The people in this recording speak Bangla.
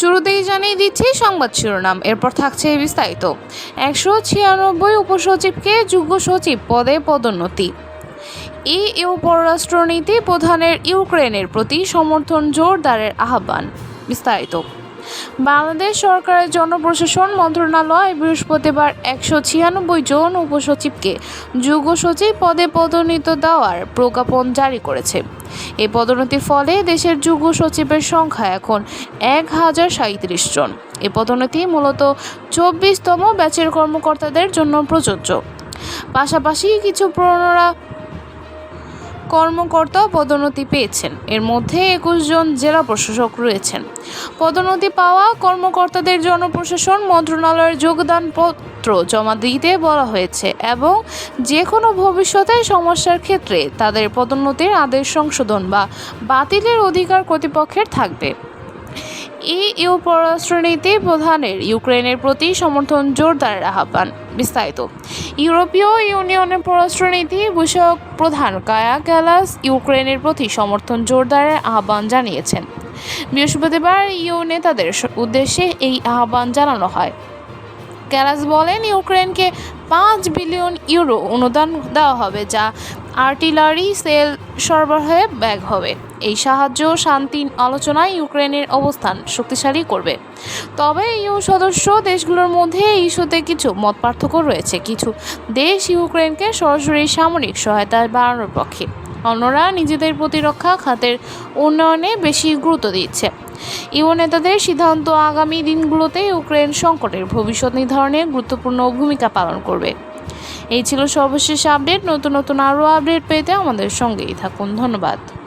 শুরুতেই জানিয়ে দিচ্ছি সংবাদ শিরোনাম, এরপর থাকছে বিস্তারিত। একশো ছিয়ানব্বই উপসচিবকে যুগ্ম সচিব পদে পদোন্নতি। ইউ পররাষ্ট্রনীতি প্রধানের ইউক্রেনের প্রতি সমর্থন জোরদারের আহ্বান, বিস্তারিত। বাংলাদেশ সরকারের জনপ্রশাসন মন্ত্রণালয় বৃহস্পতিবার একশো ছিয়ানব্বই জন উপসচিবকে যুগ্ম সচিব পদে পদোন্নীত দেওয়ার প্রজ্ঞাপন জারি করেছে। এই পদোন্নতির ফলে দেশের যুগ্ম সচিবের সংখ্যা এখন এক হাজার সাঁত্রিশ জন। এই পদোন্নতি মূলত চব্বিশতম ব্যাচের কর্মকর্তাদের জন্য প্রযোজ্য। পাশাপাশি কিছু পুরনোরা কর্মকর্তাও পদোন্নতি পেয়েছেন। এর মধ্যে একুশ জন জেলা প্রশাসক রয়েছেন। পদোন্নতি পাওয়া কর্মকর্তাদের জনপ্রশাসন মন্ত্রণালয়ের যোগদান পত্র জমা দিতে বলা হয়েছে এবং যে কোনো ভবিষ্যতে সমস্যার ক্ষেত্রে তাদের পদোন্নতির আদেশ সংশোধন বা বাতিলের অধিকার কর্তৃপক্ষের থাকবে। ইইউ পররাষ্ট্রনীতি প্রধানের ইউক্রেনের প্রতি সমর্থন জোরদারের আহ্বান। বিস্তারিত। ইউরোপীয় ইউনিয়নের পররাষ্ট্রনীতি বিষয়ক প্রধান কায়া ক্যালাস ইউক্রেনের প্রতি সমর্থন জোরদারের আহ্বান জানিয়েছেন। বৃহস্পতিবার ইউ নেতাদের উদ্দেশ্যে এই আহ্বান জানানো হয়। ক্যালাস বলেন ইউক্রেনকে পাঁচ বিলিয়ন ইউরো অনুদান দেওয়া হবে, যা আর্টিলারি সেল সরবরাহে ব্যাগ হবে। এই সাহায্য শান্তি আলোচনায় ইউক্রেনের অবস্থান শক্তিশালী করবে। তবে ইউ সদস্য দেশগুলোর মধ্যে ইস্যুতে কিছু মত পার্থক্য রয়েছে। কিছু দেশ ইউক্রেনকে সরাসরি সামরিক সহায়তা বাড়ানোর পক্ষে। অন্যরা নিজেদের প্রতিরক্ষা খাতের উন্নয়নে বেশি গুরুত্ব দিচ্ছে। ইউ নেতাদের সিদ্ধান্ত আগামী দিনগুলোতে ইউক্রেন সংকটের ভবিষ্যৎ নির্ধারণে গুরুত্বপূর্ণ ভূমিকা পালন করবে। এই ছিল সর্বশেষ আপডেট। নতুন নতুন আরও আপডেট পেতে আমাদের সঙ্গেই থাকুন। ধন্যবাদ।